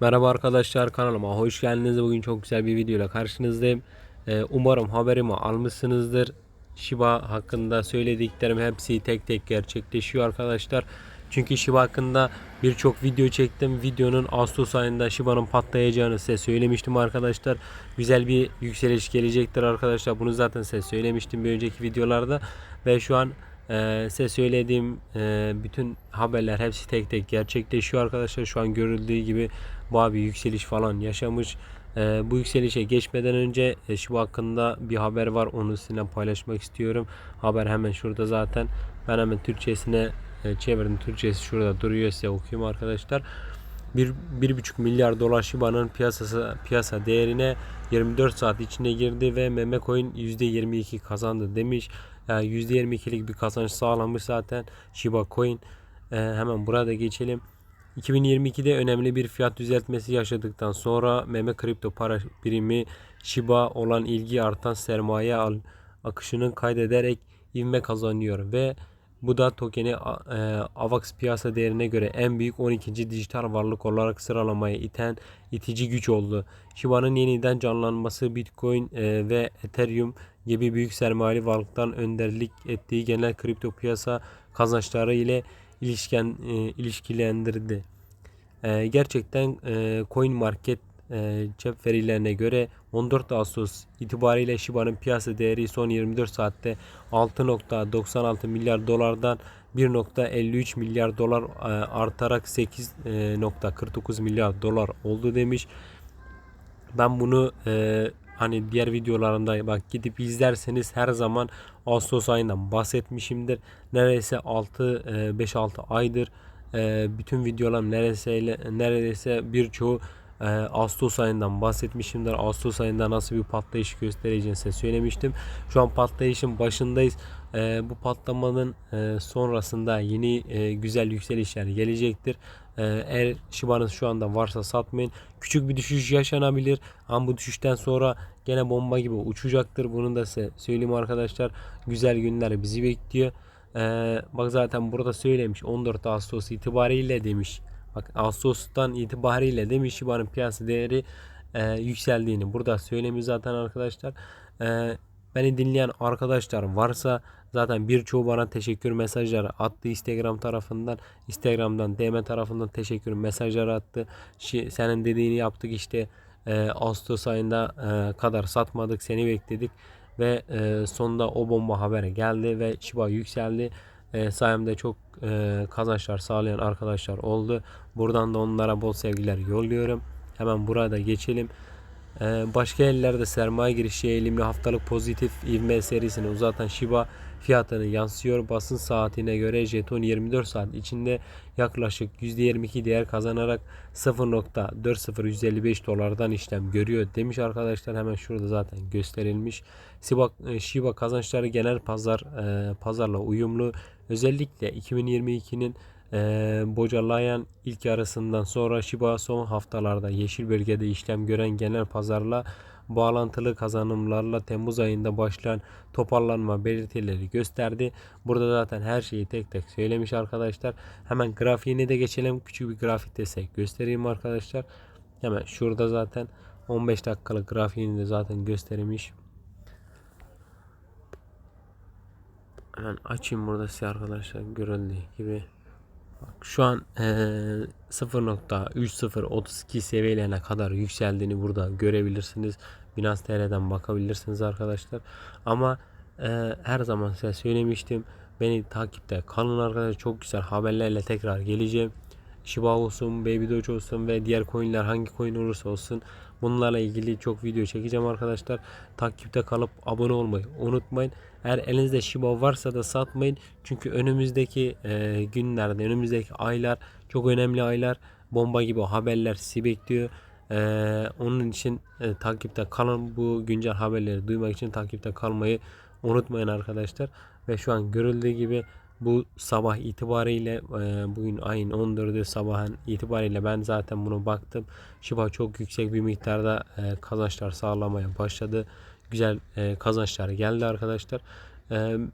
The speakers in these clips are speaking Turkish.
Merhaba arkadaşlar kanalıma hoş geldiniz. Bugün çok güzel bir videoyla karşınızdayım. Ee, umarım haberimi almışsınızdır. Shiba hakkında söylediklerim hepsi tek tek gerçekleşiyor arkadaşlar. Çünkü Shiba hakkında birçok video çektim. Videonun Ağustos ayında Shiba'nın patlayacağını size söylemiştim arkadaşlar. Güzel bir yükseliş gelecektir arkadaşlar. Bunu zaten size söylemiştim bir önceki videolarda. Ve şu an ee, size söylediğim e, bütün haberler hepsi tek tek gerçekleşiyor arkadaşlar. Şu an görüldüğü gibi bayağı bir yükseliş falan yaşamış. Ee, bu yükselişe geçmeden önce e, şu hakkında bir haber var. Onu sizinle paylaşmak istiyorum. Haber hemen şurada zaten. Ben hemen Türkçesine e, çevirdim. Türkçesi şurada duruyor. Size okuyayım arkadaşlar. 1,5 milyar dolar Shiba'nın piyasası piyasa değerine 24 saat içinde girdi ve meme coin %22 kazandı demiş. Yani %22'lik bir kazanç sağlamış zaten Shiba Coin. Ee, hemen burada geçelim. 2022'de önemli bir fiyat düzeltmesi yaşadıktan sonra meme kripto para birimi Shiba olan ilgi artan sermaye al akışının kaydederek ivme kazanıyor ve bu da tokeni e, AVAX piyasa değerine göre en büyük 12. dijital varlık olarak sıralamaya iten itici güç oldu. Shiba'nın yeniden canlanması Bitcoin e, ve Ethereum gibi büyük sermayeli varlıktan önderlik ettiği genel kripto piyasa kazançları ile ilişken e, ilişkilendirdi. E, gerçekten e, Coin Market e, cep verilerine göre 14 Ağustos itibariyle Shiba'nın piyasa değeri son 24 saatte 6.96 milyar dolardan 1.53 milyar dolar e, artarak 8.49 milyar dolar oldu demiş. Ben bunu e, hani diğer videolarında bak gidip izlerseniz her zaman Ağustos ayından bahsetmişimdir. Neredeyse 6 5-6 aydır e, bütün videolarım neredeyse neredeyse birçoğu e, Ağustos ayından bahsetmişimdir. Ağustos ayında nasıl bir patlayış göstereceğini size söylemiştim. Şu an patlayışın başındayız. E, bu patlamanın e, sonrasında yeni e, güzel yükselişler gelecektir. E, eğer Shiba'nız şu anda varsa satmayın. Küçük bir düşüş yaşanabilir. Ama bu düşüşten sonra gene bomba gibi uçacaktır. Bunu da size söyleyeyim arkadaşlar. Güzel günler bizi bekliyor. Ee, bak zaten burada söylemiş 14 Ağustos itibariyle demiş. Bak Ağustos'tan itibariyle demiş Shiba'nın piyasa değeri e, yükseldiğini burada söylemiş zaten arkadaşlar. E, beni dinleyen arkadaşlar varsa zaten birçoğu bana teşekkür mesajları attı Instagram tarafından. Instagram'dan DM tarafından teşekkür mesajları attı. Şi, senin dediğini yaptık işte e, Ağustos ayında e, kadar satmadık seni bekledik ve e, sonunda o bomba habere geldi ve Shiba yükseldi. E, sayemde çok e, kazançlar sağlayan arkadaşlar oldu. Buradan da onlara bol sevgiler yolluyorum. Hemen burada geçelim. E, başka ellerde sermaye girişi eğilimli haftalık pozitif ivme serisini uzatan Shiba fiyatını yansıyor. Basın saatine göre jeton 24 saat içinde yaklaşık %22 değer kazanarak 0.40155 dolardan işlem görüyor demiş arkadaşlar. Hemen şurada zaten gösterilmiş. Shiba, Shiba kazançları genel pazar e, pazarla uyumlu. Özellikle 2022'nin e, bocalayan ilk yarısından sonra Shiba son haftalarda yeşil bölgede işlem gören genel pazarla bağlantılı kazanımlarla Temmuz ayında başlayan toparlanma belirtileri gösterdi. Burada zaten her şeyi tek tek söylemiş arkadaşlar. Hemen grafiğine de geçelim. Küçük bir grafik desek göstereyim arkadaşlar. Hemen şurada zaten 15 dakikalık grafiğini de zaten göstermiş. Hemen açayım burada size arkadaşlar görüldüğü gibi. Şu an e, 0.3032 seviyelerine kadar yükseldiğini burada görebilirsiniz. Binance TR'den bakabilirsiniz arkadaşlar. Ama e, her zaman size söylemiştim. Beni takipte kalın arkadaşlar. Çok güzel haberlerle tekrar geleceğim. Shiba olsun, Baby Doge olsun ve diğer coinler hangi coin olursa olsun bunlarla ilgili çok video çekeceğim arkadaşlar. Takipte kalıp abone olmayı unutmayın. Eğer elinizde Shiba varsa da satmayın. Çünkü önümüzdeki e, günlerde, önümüzdeki aylar çok önemli aylar. Bomba gibi haberler sizi bekliyor. Ee, onun için e, takipte kalın. Bu güncel haberleri duymak için takipte kalmayı unutmayın arkadaşlar. Ve şu an görüldüğü gibi bu sabah itibariyle e, bugün ayın 14'ü sabahın itibariyle ben zaten bunu baktım. Shiba çok yüksek bir miktarda e, kazançlar sağlamaya başladı. Güzel e, kazançlar geldi arkadaşlar.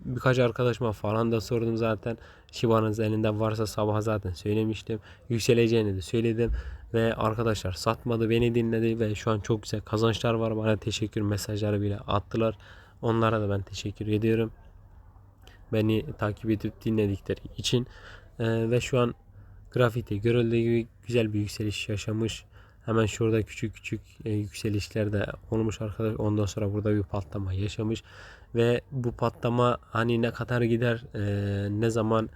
Birkaç arkadaşıma falan da sordum zaten. Shiba'nız elinde varsa sabah zaten söylemiştim. Yükseleceğini de söyledim. Ve arkadaşlar satmadı beni dinledi ve şu an çok güzel kazançlar var. Bana teşekkür mesajları bile attılar. Onlara da ben teşekkür ediyorum. Beni takip edip dinledikleri için. Ee, ve şu an grafiti görüldüğü gibi güzel bir yükseliş yaşamış. Hemen şurada küçük küçük e, yükselişler de olmuş arkadaş. Ondan sonra burada bir patlama yaşamış. Ve bu patlama hani ne kadar gider, e, ne zaman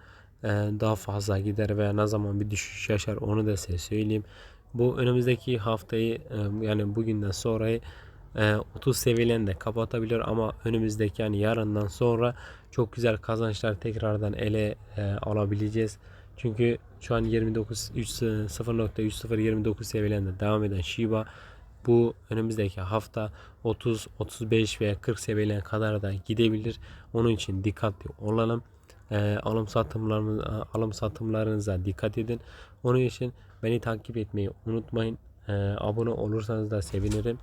e, daha fazla gider veya ne zaman bir düşüş yaşar onu da size söyleyeyim. Bu önümüzdeki haftayı e, yani bugünden sonrayı e, 30 seviyelerinde kapatabilir ama önümüzdeki yani yarından sonra çok güzel kazançlar tekrardan ele e, alabileceğiz. Çünkü şu an 29 3 0.3029 seviyelerinde devam eden Shiba bu önümüzdeki hafta 30, 35 veya 40 seviyelerine kadar da gidebilir. Onun için dikkatli olalım. Ee, alım satımlarınız alım satımlarınıza dikkat edin. Onun için beni takip etmeyi unutmayın. Ee, abone olursanız da sevinirim.